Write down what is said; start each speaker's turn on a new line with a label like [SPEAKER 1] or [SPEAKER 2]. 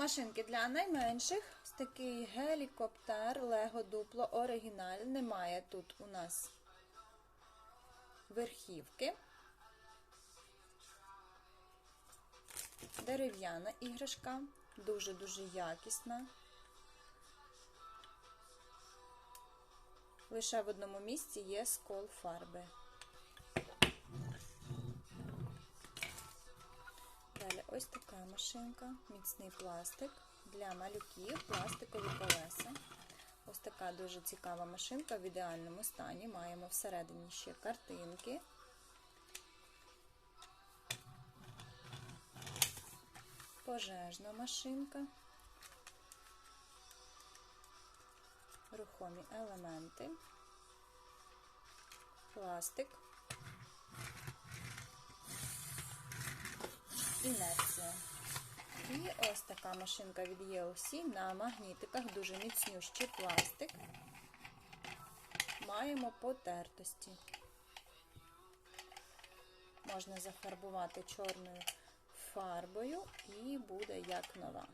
[SPEAKER 1] Машинки для найменших. Ось такий гелікоптер Лего Дупло оригіналь. Немає тут у нас верхівки. Дерев'яна іграшка, дуже-дуже якісна. Лише в одному місці є скол фарби. Ось така машинка, міцний пластик для малюків, пластикові колеса. Ось така дуже цікава машинка в ідеальному стані. Маємо всередині ще картинки. Пожежна машинка. Рухомі елементи. Пластик. Інерція. І ось така машинка від ELC на магнітиках, дуже міцнющий пластик. Маємо потертості. Можна зафарбувати чорною фарбою і буде як нова.